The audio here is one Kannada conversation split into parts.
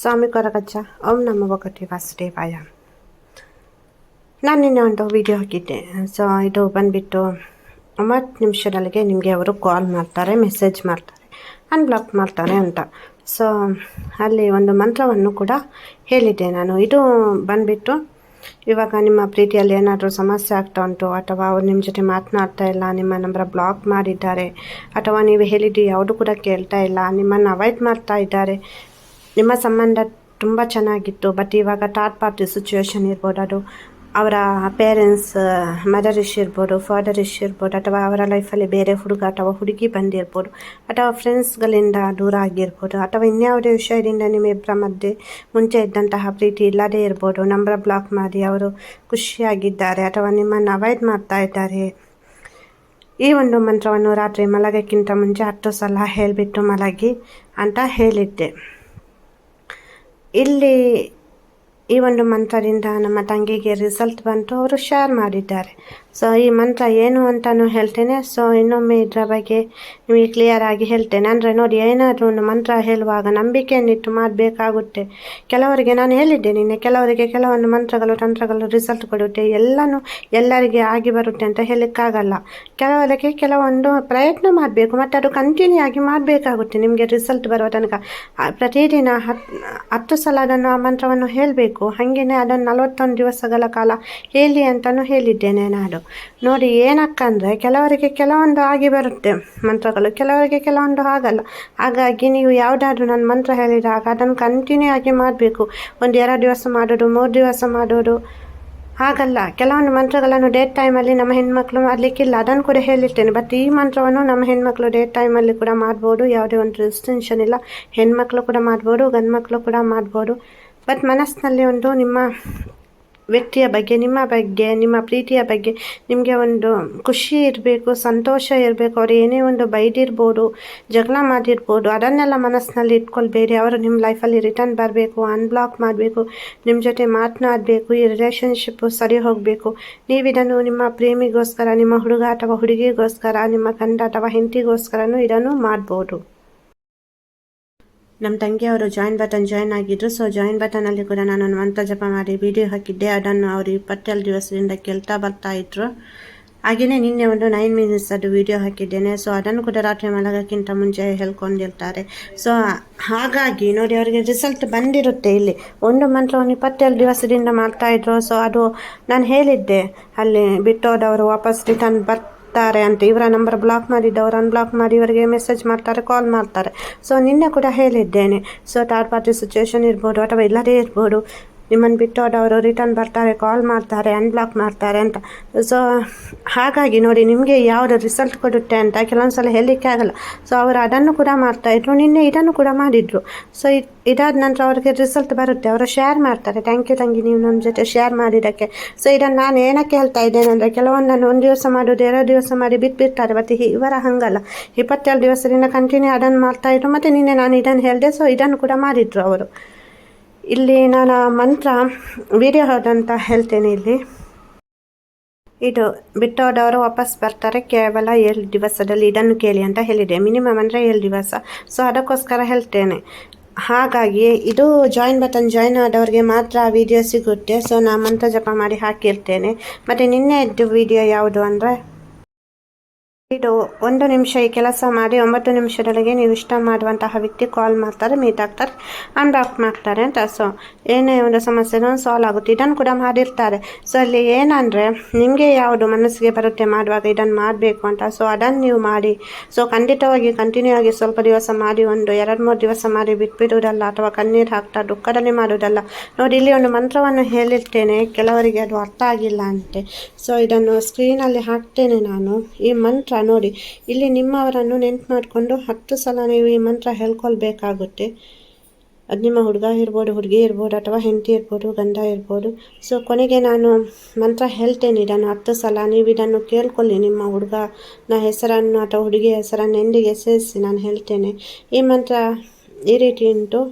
ಸ್ವಾಮಿ ಕೊರಗಜ್ಜ, ಓಂ ನಮ ಭಗವತಿ ವಾಸುದೇವಾಯ. ನಾನು ನಿನ್ನೆ ಒಂದು ವಿಡಿಯೋ ಹಾಕಿದ್ದೆ. ಸೊ ಇದು ಬಂದುಬಿಟ್ಟು ಒಂಬತ್ತು ನಿಮಿಷದೊಳಗೆ ನಿಮಗೆ ಅವರು ಕಾಲ್ ಮಾಡ್ತಾರೆ ಮೆಸೇಜ್ ಮಾಡ್ತಾರೆ ಅನ್ಬ್ಲಾಕ್ ಮಾಡ್ತಾರೆ ಅಂತ. ಸೊ ಅಲ್ಲಿ ಒಂದು ಮಂತ್ರವನ್ನು ಕೂಡ ಹೇಳಿದ್ದೆ ನಾನು. ಇದು ಬಂದುಬಿಟ್ಟು ಇವಾಗ ನಿಮ್ಮ ಪ್ರೀತಿಯಲ್ಲಿ ಏನಾದರೂ ಸಮಸ್ಯೆ ಆಗ್ತಾ ಉಂಟು, ಅಥವಾ ಅವ್ರು ನಿಮ್ಮ ಜೊತೆ ಮಾತನಾಡ್ತಾ ಇಲ್ಲ ನಿಮ್ಮ ನಂಬರ್ ಬ್ಲಾಕ್ ಮಾಡಿದ್ದಾರೆ, ಅಥವಾ ನೀವು ಹೇಳಿದ್ದು ಯಾವುದು ಕೂಡ ಕೇಳ್ತಾ ಇಲ್ಲ, ನಿಮ್ಮನ್ನು ಅವಾಯ್ಡ್ ಮಾಡ್ತಾ ಇದ್ದಾರೆ ನಿಮ್ಮ ಸಂಬಂಧ ತುಂಬ ಚೆನ್ನಾಗಿತ್ತು ಬಟ್ ಇವಾಗ ಥರ್ಡ್ ಪಾರ್ಟಿ ಸಿಚುವೇಶನ್ ಇರ್ಬೋದು, ಅದು ಅವರ ಪೇರೆಂಟ್ಸ್ ಮದರ್ ಇಶ್ ಇರ್ಬೋದು ಫಾದರ್ ಇಶ್ ಇರ್ಬೋದು, ಅಥವಾ ಅವರ ಲೈಫಲ್ಲಿ ಬೇರೆ ಹುಡುಗ ಅಥವಾ ಹುಡುಗಿ ಬಂದಿರ್ಬೋದು ಅಥವಾ ಫ್ರೆಂಡ್ಸ್ಗಳಿಂದ ದೂರ ಆಗಿರ್ಬೋದು, ಅಥವಾ ಇನ್ಯಾವುದೇ ವಿಷಯದಿಂದ ನಿಮ್ಮಿಬ್ಬರ ಮಧ್ಯೆ ಮುಂಚೆ ಇದ್ದಂತಹ ಪ್ರೀತಿ ಇಲ್ಲದೇ ಇರ್ಬೋದು ನಂಬರ್ ಬ್ಲಾಕ್ ಮಾಡಿ ಅವರು ಖುಷಿಯಾಗಿದ್ದಾರೆ, ಅಥವಾ ನಿಮ್ಮನ್ನು ಅವಾಯ್ಡ್ ಮಾಡ್ತಾ ಇದ್ದಾರೆ. ಈ ಒಂದು ಮಂತ್ರವನ್ನು ರಾತ್ರಿ ಮಲಗಕ್ಕಿಂತ ಮುಂಚೆ ಹತ್ತು ಸಲ ಹೇಳಿಬಿಟ್ಟು ಮಲಗಿ ಅಂತ ಹೇಳಿದ್ದೆ. ಇಲ್ಲಿ ಈ ಒಂದು ಮಂತ್ರದಿಂದ ನಮ್ಮ ತಂಗಿಗೆ ರಿಸಲ್ಟ್ ಬಂತು. ಅವರು ಶೇರ್ ಮಾಡಿದ್ದಾರೆ. ಸೊ ಈ ಮಂತ್ರ ಏನು ಅಂತಲೂ ಹೇಳ್ತೇನೆ. ಸೊ ಇನ್ನೊಮ್ಮೆ ಇದರ ಬಗ್ಗೆ ನಿಮಗೆ ಕ್ಲಿಯರ್ ಆಗಿ ಹೇಳ್ತೇನೆ. ಅಂದರೆ ನೋಡಿ, ಏನಾದರೂ ಒಂದು ಮಂತ್ರ ಹೇಳುವಾಗ ನಂಬಿಕೆಯನ್ನಿಟ್ಟು ಮಾಡಬೇಕಾಗುತ್ತೆ. ಕೆಲವರಿಗೆ ನಾನು ಹೇಳಿದ್ದೆ ನಿನ್ನೆ, ಕೆಲವರಿಗೆ ಕೆಲವೊಂದು ಮಂತ್ರಗಳು, ತಂತ್ರಗಳು ರಿಸಲ್ಟ್ ಕೊಡುತ್ತೆ. ಎಲ್ಲನೂ ಎಲ್ಲರಿಗೆ ಆಗಿ ಬರುತ್ತೆ ಅಂತ ಹೇಳಲಿಕ್ಕಾಗಲ್ಲ ಕೆಲವರಿಗೆ ಕೆಲವೊಂದು ಪ್ರಯತ್ನ ಮಾಡಬೇಕು, ಮತ್ತು ಅದು ಕಂಟಿನ್ಯೂ ಆಗಿ ಮಾಡಬೇಕಾಗುತ್ತೆ. ನಿಮಗೆ ರಿಸಲ್ಟ್ ಬರುವ ತನಕ. ಪ್ರತಿದಿನ ಹತ್ತು ಹತ್ತು ಸಲ ಅದನ್ನು, ಆ ಮಂತ್ರವನ್ನು ಹೇಳಬೇಕು. ಹಾಗೆಯೇ ಅದನ್ನು ನಲವತ್ತೊಂದು ದಿವಸಗಳ ಕಾಲ ಹೇಳಿ ಅಂತಲೂ ಹೇಳಿದ್ದೇನೆ ನಾನು. ನೋಡಿ ಏನಕ್ಕಂದರೆ ಕೆಲವರಿಗೆ ಕೆಲವೊಂದು ಆಗಿ ಬರುತ್ತೆ ಮಂತ್ರಗಳು, ಕೆಲವರಿಗೆ ಕೆಲವೊಂದು ಆಗಲ್ಲ. ಹಾಗಾಗಿ ನೀವು ಯಾವುದಾದ್ರೂ ನನ್ನ ಮಂತ್ರ ಹೇಳಿದಾಗ ಅದನ್ನು ಕಂಟಿನ್ಯೂ ಆಗಿ ಮಾಡಬೇಕು. ಒಂದು ಎರಡು ದಿವಸ ಮಾಡೋದು, ಮೂರು ದಿವಸ ಮಾಡೋದು, ಹಾಗಲ್ಲ. ಕೆಲವೊಂದು ಮಂತ್ರಗಳನ್ನು ಡೇಟ್ ಟೈಮಲ್ಲಿ ನಮ್ಮ ಹೆಣ್ಮಕ್ಳು ಮಾಡಲಿಕ್ಕಿಲ್ಲ. ಅದನ್ನು ಕೂಡ ಹೇಳಿರ್ತೇನೆ. ಬಟ್ ಈ ಮಂತ್ರವನ್ನು ನಮ್ಮ ಹೆಣ್ಮಕ್ಳು ಡೇಟ್ ಟೈಮಲ್ಲಿ ಕೂಡ ಮಾಡ್ಬೋದು. ಯಾವುದೇ ಒಂದು ರೆಸ್ಟ್ರಿಕ್ಷನ್ ಇಲ್ಲ. ಹೆಣ್ಮಕ್ಳು ಕೂಡ ಮಾಡ್ಬೋದು, ಗಂಡ್ಮಕ್ಳು ಕೂಡ ಮಾಡ್ಬೋದು. ಬಟ್ ಮನಸ್ಸಿನಲ್ಲಿ ಒಂದು ನಿಮ್ಮ ವ್ಯಕ್ತಿಯ ಬಗ್ಗೆ, ನಿಮ್ಮ ಬಗ್ಗೆ, ನಿಮ್ಮ ಪ್ರೀತಿಯ ಬಗ್ಗೆ ನಿಮಗೆ ಒಂದು ಖುಷಿ ಇರಬೇಕು, ಸಂತೋಷ ಇರಬೇಕು, ಅವ್ರು ಏನೇ ಒಂದು ಬೈದಿರ್ಬೋದು, ಜಗಳ ಮಾಡಿರ್ಬೋದು, ಅದನ್ನೆಲ್ಲ ಮನಸ್ಸಿನಲ್ಲಿ ಇಟ್ಕೊಳ್ಬೇಡಿ. ಅವರು ನಿಮ್ಮ ಲೈಫಲ್ಲಿ ರಿಟರ್ನ್ ಬರಬೇಕು ಅನ್ಬ್ಲಾಕ್ ಮಾಡಬೇಕು, ನಿಮ್ಮ ಜೊತೆ ಮಾತನಾಡಬೇಕು, ಈ ರಿಲೇಷನ್ಶಿಪ್ಪು ಸರಿ ಹೋಗಬೇಕು. ನೀವಿದನ್ನು ನಿಮ್ಮ ಪ್ರೇಮಿಗೋಸ್ಕರ, ನಿಮ್ಮ ಹುಡುಗ ಅಥವಾ ಹುಡುಗಿಗೋಸ್ಕರ, ನಿಮ್ಮ ಗಂಡ ಅಥವಾ ಹೆಂಡತಿಗೋಸ್ಕರನೂ ಇದನ್ನು ಮಾಡ್ಬೋದು. ನಮ್ಮ ತಂಗಿಯವರು ಜಾಯಿನ್ ಬಟನ್ ಜಾಯಿನ್ ಆಗಿದ್ರು ಸೊ ಜಾಯಿನ್ ಬಟನಲ್ಲಿ ಕೂಡ ನಾನು ಒಂದು ಮಂತ್ರ ಜಪ ಮಾಡಿ ವಿಡಿಯೋ ಹಾಕಿದ್ದೆ. ಅದನ್ನು ಅವರು ಇಪ್ಪತ್ತೆರಡು ದಿವಸದಿಂದ ಕೇಳ್ತಾ ಬರ್ತಾ ಇದ್ರು. ಹಾಗೆಯೇ ನಿನ್ನೆ ಒಂದು ನೈನ್ ಮಿನಿಟ್ಸ್ ಅದು ವಿಡಿಯೋ ಹಾಕಿದ್ದೇನೆ. ಸೊ ಅದನ್ನು ಕೂಡ ರಾತ್ರಿ ಮಲಗೋಕ್ಕಿಂತ ಮುಂಚೆ ಹೇಳ್ಕೊಂಡಿರ್ತಾರೆ. ಸೊ ಹಾಗಾಗಿ ನೋಡಿ ಅವರಿಗೆ ರಿಸಲ್ಟ್ ಬಂದಿರುತ್ತೆ ಇಲ್ಲಿ. ಒಂದು ಮಂತ್ರವನ್ನು ಇಪ್ಪತ್ತೇಳು ದಿವಸದಿಂದ ಮಾಡ್ತಾ ಇದ್ರು. ಸೊ ಅದು ನಾನು ಹೇಳಿದ್ದೆ. ಅಲ್ಲಿ ಬಿಟ್ಟೋದವರು ವಾಪಸ್ ರಿಟರ್ನ್ ಬರ್ತಾರೆ ಅಂತ ಇವರ ನಂಬರ್ ಬ್ಲಾಕ್ ಮಾಡಿದ್ದವರು ಅನ್ಬ್ಲಾಕ್ ಮಾಡಿ ಇವರಿಗೆ ಮೆಸೇಜ್ ಮಾಡ್ತಾರೆ ಕಾಲ್ ಮಾಡ್ತಾರೆ. ಸೊ ನಿನ್ನೆ ಕೂಡ ಹೇಳಿದ್ದೇನೆ. ಸೊ ಥರ್ಡ್ ಪಾರ್ಟಿ ಸಿಚುವೇಶನ್ ಇರ್ಬೋದು ಅಥವಾ ಇಲ್ಲದೇ ಇರ್ಬೋದು. ನಿಮ್ಮನ್ನು ಬಿಟ್ಟೋದವರು ರಿಟರ್ನ್ ಬರ್ತಾರೆ ಕಾಲ್ ಮಾಡ್ತಾರೆ ಅನ್ಬ್ಲಾಕ್ ಮಾಡ್ತಾರೆ ಅಂತ. ಸೊ ಹಾಗಾಗಿ ನೋಡಿ ನಿಮಗೆ ಯಾವುದು ರಿಸಲ್ಟ್ ಕೊಡುತ್ತೆ ಅಂತ ಕೆಲವೊಂದು ಸಲ ಹೇಳಲಿಕ್ಕೆ ಆಗಲ್ಲ. ಸೊ ಅವರು ಅದನ್ನು ಕೂಡ ಮಾಡ್ತಾಯಿದ್ರು ನಿನ್ನೆ ಇದನ್ನು ಕೂಡ ಮಾಡಿದರು. ಸೊ ಇದಾದ ನಂತರ ಅವರಿಗೆ ರಿಸಲ್ಟ್ ಬರುತ್ತೆ. ಅವರು ಶೇರ್ ಮಾಡ್ತಾರೆ. ಥ್ಯಾಂಕ್ ಯು ತಂಗಿ, ನೀವು ನಮ್ಮ ಜೊತೆ ಶೇರ್ ಮಾಡಿದ್ದಕ್ಕೆ. ಸೊ ಇದನ್ನು ನಾನು ಏನಕ್ಕೆ ಹೇಳ್ತಾ ಇದ್ದೇನೆ ಅಂದರೆ, ಕೆಲವೊಂದನ್ನು ಒಂದು ದಿವಸ ಮಾಡೋದು ಎರಡು ದಿವಸ ಮಾಡಿ ಬಿಟ್ಬಿಡ್ತಾರೆ. ಮತ್ತು ಇವರ ಹಾಗಲ್ಲ. ಇಪ್ಪತ್ತೆರಡು ದಿವಸದಿಂದ ಕಂಟಿನ್ಯೂ ಅದನ್ನು ಮಾಡ್ತಾಯಿದ್ರು ಮತ್ತು ನಿನ್ನೆ ನಾನು ಇದನ್ನು ಹೇಳಿದೆ ಸೊ ಇದನ್ನು ಕೂಡ ಮಾಡಿದರು ಅವರು. ಇಲ್ಲಿ ನಾನು ಮಂತ್ರ ವಿಡಿಯೋ ಅಂತ ಹೇಳ್ತೇನೆ ಇಲ್ಲಿ. ಇದು ಬಿಟ್ಟೋದವರು ವಾಪಸ್ ಬರ್ತಾರೆ, ಕೇವಲ ಏಳು ದಿವಸದಲ್ಲಿ ಇದನ್ನು ಕೇಳಿ ಅಂತ ಹೇಳಿದೆ. ಮಿನಿಮಮ್ ಅಂದರೆ ಏಳು ದಿವಸ. ಸೊ ಅದಕ್ಕೋಸ್ಕರ ಹೇಳ್ತೇನೆ. ಹಾಗಾಗಿ ಇದು ಜಾಯಿನ್ ಬಟನ್ ಜಾಯಿನ್ ಆದವ್ರಿಗೆ ಮಾತ್ರ ಆ ವಿಡಿಯೋ ಸಿಗುತ್ತೆ. ಸೊ ನಾನು ಮಂತ್ರ ಜಪ ಮಾಡಿ ಹಾಕಿರ್ತೇನೆ ಮತ್ತು ನಿನ್ನೆ ಇದ್ದು ವಿಡಿಯೋ ಯಾವುದು ಅಂದರೆ? ಇದು ಒಂದು ನಿಮಿಷ ಈ ಕೆಲಸ ಮಾಡಿ ಒಂಬತ್ತು ನಿಮಿಷದೊಳಗೆ ನೀವು ಇಷ್ಟ ಮಾಡುವಂತಹ ವ್ಯಕ್ತಿ ಕಾಲ್ ಮಾಡ್ತಾರೆ ಮೀಟ್ ಆಗ್ತಾರೆ ಅನ್ಬ್ಲಾಕ್ ಮಾಡ್ತಾರೆ ಅಂತ. ಸೊ ಏನೇ ಒಂದು ಸಮಸ್ಯೆನೂ ಸಾಲ್ವ್ ಆಗುತ್ತೆ. ಇದನ್ನು ಕೂಡ ಮಾಡಿರ್ತಾರೆ. ಸೊ ಅಲ್ಲಿ ಏನಂದರೆ, ನಿಮಗೆ ಯಾವುದು ಮನಸ್ಸಿಗೆ ಬರುತ್ತೆ ಮಾಡುವಾಗ ಇದನ್ನು ಮಾಡಬೇಕು ಅಂತ. ಸೊ ಅದನ್ನು ನೀವು ಮಾಡಿ. ಸೊ ಖಂಡಿತವಾಗಿ ಕಂಟಿನ್ಯೂ ಆಗಿ ಸ್ವಲ್ಪ ದಿವಸ ಮಾಡಿ, ಒಂದು ಎರಡು ಮೂರು ದಿವಸ ಮಾಡಿ ಬಿಟ್ಬಿಡುವುದಲ್ಲ, ಅಥವಾ ಕಣ್ಣೀರು ಹಾಕ್ತಾ ದುಃಖದಲ್ಲಿ ಮಾಡುವುದಲ್ಲ. ನೋಡಿ, ಇಲ್ಲಿ ಒಂದು ಮಂತ್ರವನ್ನು ಹೇಳಿರ್ತೇನೆ. ಕೆಲವರಿಗೆ ಅದು ಅರ್ಥ ಆಗಿಲ್ಲ ಅಂತೆ. ಸೊ ಇದನ್ನು ಸ್ಕ್ರೀನಲ್ಲಿ ಹಾಕ್ತೇನೆ ನಾನು. ಈ ಮಂತ್ರ ನೋಡಿ, ಇಲ್ಲಿ ನಿಮ್ಮವರನ್ನು ನೆನ್ಪು ಮಾಡಿಕೊಂಡು ಹತ್ತು ಸಲ ನೀವು ಈ ಮಂತ್ರ ಹೇಳ್ಕೊಳ್ಬೇಕಾಗುತ್ತೆ. ಅದು ನಿಮ್ಮ ಹುಡುಗ ಇರ್ಬೋದು, ಹುಡುಗಿ ಇರ್ಬೋದು, ಅಥವಾ ಹೆಂಡತಿ ಇರ್ಬೋದು, ಗಂಡ ಇರ್ಬೋದು. ಸೊ ಕೊನೆಗೆ ನಾನು ಮಂತ್ರ ಹೇಳ್ತೇನೆ ಇದನ್ನು ಹತ್ತು ಸಲ. ನೀವು ಇದನ್ನು ಕೇಳ್ಕೊಳ್ಳಿ, ನಿಮ್ಮ ಹುಡುಗನ ಹೆಸರನ್ನು ಅಥವಾ ಹುಡುಗಿಯ ಹೆಸರನ್ನು ಎಂದಿಗೆ ಸೇರಿಸಿ ನಾನು ಹೇಳ್ತೇನೆ. ಈ ಮಂತ್ರ ಈ ರೀತಿ ಉಂಟು.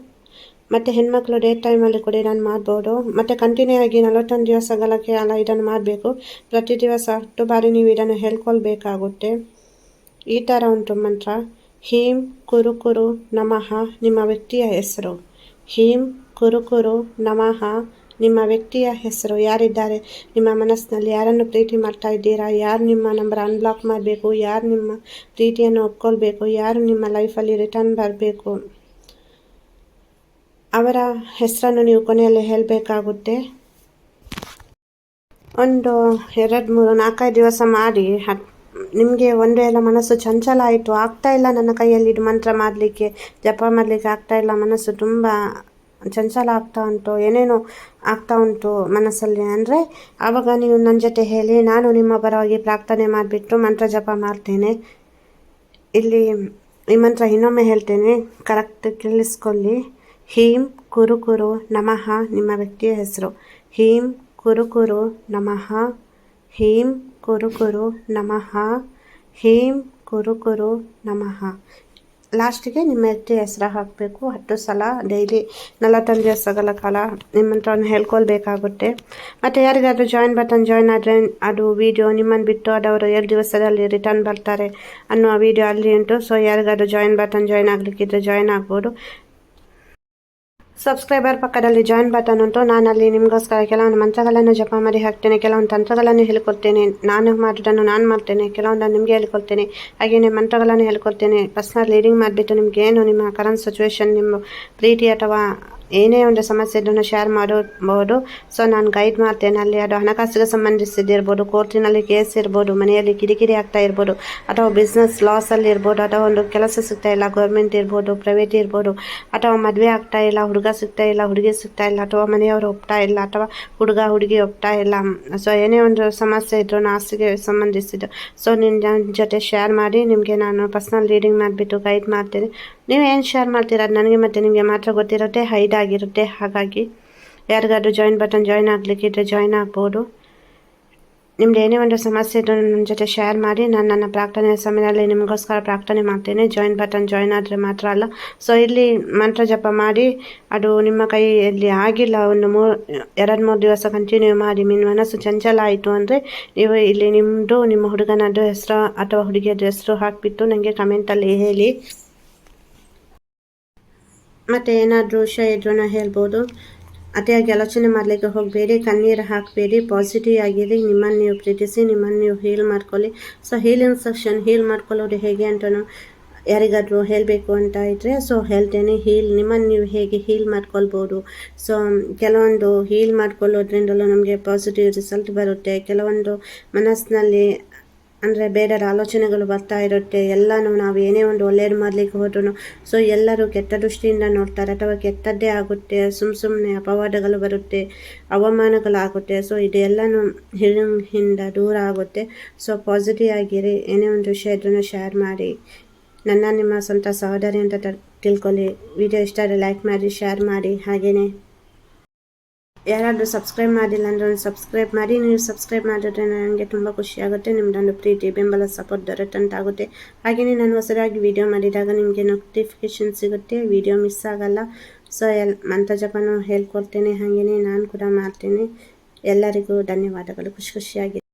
ಮತ್ತು ಹೆಣ್ಮಕ್ಳು ಡೇ ಟೈಮಲ್ಲಿ ಕೂಡ ಇದನ್ನು ಮಾಡ್ಬೋದು. ಮತ್ತು ಕಂಟಿನ್ಯೂ ಆಗಿ ನಲವತ್ತೊಂದು ದಿವಸಗಳ ಕಾಲ ಇದನ್ನು ಮಾಡಬೇಕು. ಪ್ರತಿ ದಿವಸ ಹತ್ತು ಬಾರಿ ನೀವು ಇದನ್ನು ಹೇಳ್ಕೊಳ್ಬೇಕಾಗುತ್ತೆ. ಈ ಥರ ಉಂಟು ಮಂತ್ರ. ಹೀಂ ಕುರು ಕುರು ನಮಃ ನಿಮ್ಮ ವ್ಯಕ್ತಿಯ ಹೆಸರು. ಹೀಂ ಕುರು ಕುರು ನಮಃ ನಿಮ್ಮ ವ್ಯಕ್ತಿಯ ಹೆಸರು. ಯಾರಿದ್ದಾರೆ? ನಿಮ್ಮ ಮನಸ್ಸಿನಲ್ಲಿ ಯಾರನ್ನು ಪ್ರೀತಿ ಮಾಡ್ತಾ ಇದ್ದೀರಾ? ಯಾರು ನಿಮ್ಮ ನಂಬರ್ ಅನ್ಬ್ಲಾಕ್ ಮಾಡಬೇಕು? ಯಾರು ನಿಮ್ಮ ಪ್ರೀತಿಯನ್ನು ಒಪ್ಕೊಳ್ಬೇಕು? ಯಾರು ನಿಮ್ಮ ಲೈಫಲ್ಲಿ ರಿಟರ್ನ್ ಬರಬೇಕು? ಅವರ ಹೆಸರನ್ನು ನೀವು ಕೊನೆಯಲ್ಲಿ ಹೇಳಬೇಕಾಗುತ್ತೆ. ಒಂದು, ಎರಡು, ಮೂರು, ನಾಲ್ಕೈದು ದಿವಸ ಮಾಡಿ ನಿಮಗೆ ಒಂದು ಎಲ್ಲ ಮನಸ್ಸು ಚಂಚಲ ಆಯಿತು, ಆಗ್ತಾ ಇಲ್ಲ ನನ್ನ ಕೈಯಲ್ಲಿ ಇದು ಮಂತ್ರ ಮಾಡಲಿಕ್ಕೆ, ಜಪ ಮಾಡಲಿಕ್ಕೆ ಆಗ್ತಾ ಇಲ್ಲ, ಮನಸ್ಸು ತುಂಬ ಚಂಚಲ ಆಗ್ತಾ ಉಂಟು, ಏನೇನೋ ಆಗ್ತಾ ಉಂಟು ಮನಸ್ಸಲ್ಲಿ ಅಂದರೆ, ಆವಾಗ ನೀವು ನನ್ನ ಜೊತೆ ಹೇಳಿ, ನಾನು ನಿಮ್ಮ ಪರವಾಗಿ ಪ್ರಾರ್ಥನೆ ಮಾಡಿಬಿಟ್ಟು ಮಂತ್ರ ಜಪ ಮಾಡ್ತೇನೆ. ಇಲ್ಲಿ ಈ ಮಂತ್ರ ಇನ್ನೊಮ್ಮೆ ಹೇಳ್ತೇನೆ ಕರೆಕ್ಟ್ ಕೇಳಿಸ್ಕೊಳ್ಳಿ ಹೀಂ ಕುರುಕುರು ಕುರು ನಮಃ ನಿಮ್ಮ ವ್ಯಕ್ತಿಯ ಹೆಸರು. ಹೀಂ ಕುರುಕುರು ಕುರು ನಮಃ. ಹೀಂ ಕುರುಕುರು ಕುರು ನಮಃ. ಹೀಂ ಕುರುಕುರು ಕುರು ನಮಃ. ಲಾಸ್ಟಿಗೆ ನಿಮ್ಮ ವ್ಯಕ್ತಿಯ ಹೆಸರು ಹಾಕಬೇಕು. ಹತ್ತು ಸಲ ಡೈಲಿ ನಲವತ್ತೊಂದು ದಿವಸಗಳ ಕಾಲ ನಿಮ್ಮಂತ್ರವನ್ನು ಹೇಳ್ಕೊಳ್ಬೇಕಾಗುತ್ತೆ. ಮತ್ತು ಯಾರಿಗಾದರೂ ಜಾಯಿನ್ ಬಟನ್ ಜಾಯಿನ್ ಆದರೆ ಅದು ವಿಡಿಯೋ ನಿಮ್ಮನ್ನು ಬಿಟ್ಟು ಅದವರು ಎರಡು ದಿವಸದಲ್ಲಿ ರಿಟರ್ನ್ ಬರ್ತಾರೆ ಅನ್ನುವ ವೀಡಿಯೋ ಅಲ್ಲಿ ಉಂಟು. ಸೊ ಯಾರಿಗಾದರೂ ಜಾಯಿನ್ ಬಟನ್ ಜಾಯಿನ್ ಆಗಲಿಕ್ಕಿದ್ರೆ ಜಾಯಿನ್ ಆಗ್ಬೋದು. ಸಬ್ಸ್ಕ್ರೈಬರ್ ಪಕ್ಕದಲ್ಲಿ ಜಾಯಿನ್ ಬಟನ್ ಉಂಟು. ಅಲ್ಲಿ ನಿಮಗೋಸ್ಕರ ಕೆಲವೊಂದು ಮಂತ್ರಗಳನ್ನು ಜಪ ಮಾಡಿ ಹಾಕ್ತೇನೆ, ಕೆಲವೊಂದು ತಂತ್ರಗಳನ್ನು ಹೇಳ್ಕೊಡ್ತೇನೆ. ನಾನು ಮಾಡೋದನ್ನು ನಾನು ಮಾಡ್ತೇನೆ, ಕೆಲವೊಂದನ್ನು ನಿಮಗೆ ಹೇಳಿಕೊಡ್ತೇನೆ. ಹಾಗೆಯೇ ಮಂತ್ರಗಳನ್ನು ಹೇಳ್ಕೊಡ್ತೇನೆ. ಪರ್ಸ್ನಲ್ ಲೀಡಿಂಗ್ ಮಾಡಿಬಿಟ್ಟು ನಿಮಗೇನು ನಿಮ್ಮ ಕರೆಂಟ್ ಸಿಚುವೇಶನ್ ನಿಮ್ಮ ಪ್ರೀತಿ ಅಥವಾ ಏನೇ ಒಂದು ಸಮಸ್ಯೆ ಇದನ್ನು ಶೇರ್ ಮಾಡಬಹುದು ಸೊ ನಾನು ಗೈಡ್ ಮಾಡ್ತೇನೆ ಅಲ್ಲಿ ಅದು ಹಣಕಾಸಿಗೆ ಸಂಬಂಧಿಸಿದಿರ್ಬೋದು ಕೋರ್ಟಿನಲ್ಲಿ ಕೇಸ್ ಇರ್ಬೋದು ಮನೆಯಲ್ಲಿ ಕಿರಿಕಿರಿ ಆಗ್ತಾ ಇರ್ಬೋದು ಅಥವಾ ಬಿಸ್ನೆಸ್ ಲಾಸಲ್ಲಿ ಇರ್ಬೋದು ಅಥವಾ ಒಂದು ಕೆಲಸ ಸಿಗ್ತಾ ಇಲ್ಲ ಗೌರ್ಮೆಂಟ್ ಇರ್ಬೋದು ಪ್ರೈವೇಟ್ ಇರ್ಬೋದು ಅಥವಾ ಮದುವೆ ಆಗ್ತಾ ಇಲ್ಲ ಹುಡುಗ ಸಿಗ್ತಾ ಇಲ್ಲ ಹುಡುಗಿ ಸಿಗ್ತಾ ಇಲ್ಲ ಅಥವಾ ಮನೆಯವರು ಒಪ್ತಾ ಇಲ್ಲ ಅಥವಾ ಹುಡುಗ ಹುಡುಗಿ ಒಪ್ತಾ ಇಲ್ಲ ಸೊ ಏನೇ ಒಂದು ಸಮಸ್ಯೆ ಇದ್ರೂ ಆಸ್ತಿಗೆ ಸಂಬಂಧಿಸಿದ್ದು ಸೊ ನಿನ್ನ ಜೊತೆ ಶೇರ್ ಮಾಡಿ ನಿಮಗೆ ನಾನು ಪರ್ಸ್ನಲ್ ರೀಡಿಂಗ್ ಮಾಡಿಬಿಟ್ಟು ಗೈಡ್ ಮಾಡ್ತೇನೆ ನೀವು ಏನು ಶೇರ್ ಮಾಡ್ತೀರ? ನನಗೆ ಮತ್ತು ನಿಮಗೆ ಮಾತ್ರ ಗೊತ್ತಿರುತ್ತೆ ಹೈಡ್ ಆಗಿರುತ್ತೆ. ಹಾಗಾಗಿ ಯಾರಿಗಾದ್ರೂ ಜಾಯಿನ್ ಬಟನ್ ಜಾಯಿನ್ ಆಗಲಿಕ್ಕಿದ್ರೆ ಜಾಯಿನ್ ಆಗ್ಬೋದು. ನಿಮ್ದು ಏನೇ ಒಂದು ಸಮಸ್ಯೆ ಇದ್ದರೂ ನನ್ನ ಜೊತೆ ಶೇರ್ ಮಾಡಿ. ನಾನು ನನ್ನ ಪ್ರಾರ್ಥನೆಯ ಸಮಯದಲ್ಲಿ ನಿಮಗೋಸ್ಕರ ಪ್ರಾರ್ಥನೆ ಮಾಡ್ತೇನೆ. ಜಾಯಿನ್ ಬಟನ್ ಜಾಯಿನ್ ಆದರೆ ಮಾತ್ರ ಅಲ್ಲ. ಸೊ ಇಲ್ಲಿ ಮಂತ್ರ ಜಪ ಮಾಡಿ. ಅದು ನಿಮ್ಮ ಕೈಯಲ್ಲಿ ಆಗಿಲ್ಲ. ಒಂದು ಮೂರು ಎರಡು ಮೂರು ದಿವಸ ಕಂಟಿನ್ಯೂ ಮಾಡಿ. ನಿಮ್ಮ ಮನಸ್ಸು ಚಂಚಲ ಆಯಿತು ಅಂದರೆ ನೀವು ಇಲ್ಲಿ ನಿಮ್ಮದು ನಿಮ್ಮ ಹುಡುಗನದ್ದು ಹೆಸರು ಅಥವಾ ಹುಡುಗಿಯದ್ದು ಹೆಸರು ಹಾಕಿಬಿಟ್ಟು ನನಗೆ ಕಮೆಂಟಲ್ಲಿ ಹೇಳಿ. ಮತ್ತು ಏನಾದರೂ ವಿಷಯ ಇದ್ರೂ ಹೇಳ್ಬೋದು. ಅತಿಯಾಗಿ ಆಲೋಚನೆ ಮಾಡಲಿಕ್ಕೆ ಹೋಗಬೇಡಿ, ಕಣ್ಣೀರು ಹಾಕಬೇಡಿ ಪಾಸಿಟಿವ್ ಆಗಿರಿ, ನಿಮ್ಮನ್ನು ನೀವು ಪ್ರೀತಿಸಿ, ನಿಮ್ಮನ್ನು ನೀವು ಹೀಲ್ ಮಾಡ್ಕೊಳ್ಳಿ. ಸೊ ಹೀಲಿಂಗ್ ಸೆಕ್ಷನ್ ಹೀಲ್ ಮಾಡ್ಕೊಳ್ಳೋದು ಹೇಗೆ ಅಂತಲೂ ಯಾರಿಗಾದರೂ ಹೇಳಬೇಕು ಅಂತ ಇದ್ದರೆ ಸೊ ಹೇಳ್ತೇನೆ ಹೀಲ್ ನಿಮ್ಮನ್ನು ನೀವು ಹೇಗೆ ಹೀಲ್ ಮಾಡ್ಕೊಳ್ಬೋದು. ಸೊ ಕೆಲವೊಂದು ಹೀಲ್ ಮಾಡ್ಕೊಳ್ಳೋದ್ರಿಂದಲೂ ನಮಗೆ ಪಾಸಿಟಿವ್ ರಿಸಲ್ಟ್ ಬರುತ್ತೆ. ಕೆಲವೊಂದು ಮನಸ್ಸಿನಲ್ಲಿ ಅಂದರೆ ಬೇಡರ ಆಲೋಚನೆಗಳು ಬರ್ತಾ ಇರುತ್ತೆ. ಎಲ್ಲನೂ ನಾವು ಏನೇ ಒಂದು ಒಳ್ಳೇದು ಮಾಡಲಿಕ್ಕೆ ಹೋದ್ರು ಸೊ ಎಲ್ಲರೂ ಕೆಟ್ಟ ದೃಷ್ಟಿಯಿಂದ ನೋಡ್ತಾರೆ ಅಥವಾ ಕೆಟ್ಟದ್ದೇ ಆಗುತ್ತೆ. ಸುಮ್ಮ ಸುಮ್ಮನೆ ಅಪವಾದಗಳು ಬರುತ್ತೆ ಅವಮಾನಗಳಾಗುತ್ತೆ ಸೊ ಇದೆಲ್ಲನೂ ಹಿಂದ ದೂರ ಆಗುತ್ತೆ. ಸೊ ಪಾಸಿಟಿವ್ ಆಗಿರಿ. ಏನೇ ಒಂದು ವಿಷಯ ಇದ್ರೂ ಶೇರ್ ಮಾಡಿ. ನನ್ನ ನಿಮ್ಮ ಸ್ವಂತ ಸಹೋದರಿ ಅಂತ ತಿಳ್ಕೊಳ್ಳಿ. ವಿಡಿಯೋ ಇಷ್ಟ ಆದರೆ ಲೈಕ್ ಮಾಡಿ ಶೇರ್ ಮಾಡಿ. ಹಾಗೆಯೇ ಯಾರಾದರೂ ಸಬ್ಸ್ಕ್ರೈಬ್ ಮಾಡಿಲ್ಲ ಅಂದರೆ ಒಂದು ಸಬ್ಸ್ಕ್ರೈಬ್ ಮಾಡಿ. ನೀವು ಸಬ್ಸ್ಕ್ರೈಬ್ ಮಾಡಿದ್ರೆ ನನಗೆ ತುಂಬ ಖುಷಿಯಾಗುತ್ತೆ ನಿಮ್ಮದೊಂದು ಪ್ರೀತಿ, ಬೆಂಬಲ ಸಪೋರ್ಟ್ ದೊರೆತಂತಾಗುತ್ತೆ ಹಾಗೆಯೇ ನಾನು ಹೊಸದಾಗಿ ವಿಡಿಯೋ ಮಾಡಿದಾಗ ನಿಮಗೆ ನೋಟಿಫಿಕೇಷನ್ ಸಿಗುತ್ತೆ. ವಿಡಿಯೋ ಮಿಸ್ ಆಗಲ್ಲ. ಸೊ ಎಲ್, ಮಂತ್ರ ಜಪನೂ ಹೇಳ್ಕೊಡ್ತೇನೆ. ಹಾಗೆಯೇ ನಾನು ಕೂಡ ಮಾಡ್ತೇನೆ. ಎಲ್ಲರಿಗೂ ಧನ್ಯವಾದಗಳು. ಖುಷಿ ಖುಷಿಯಾಗಿ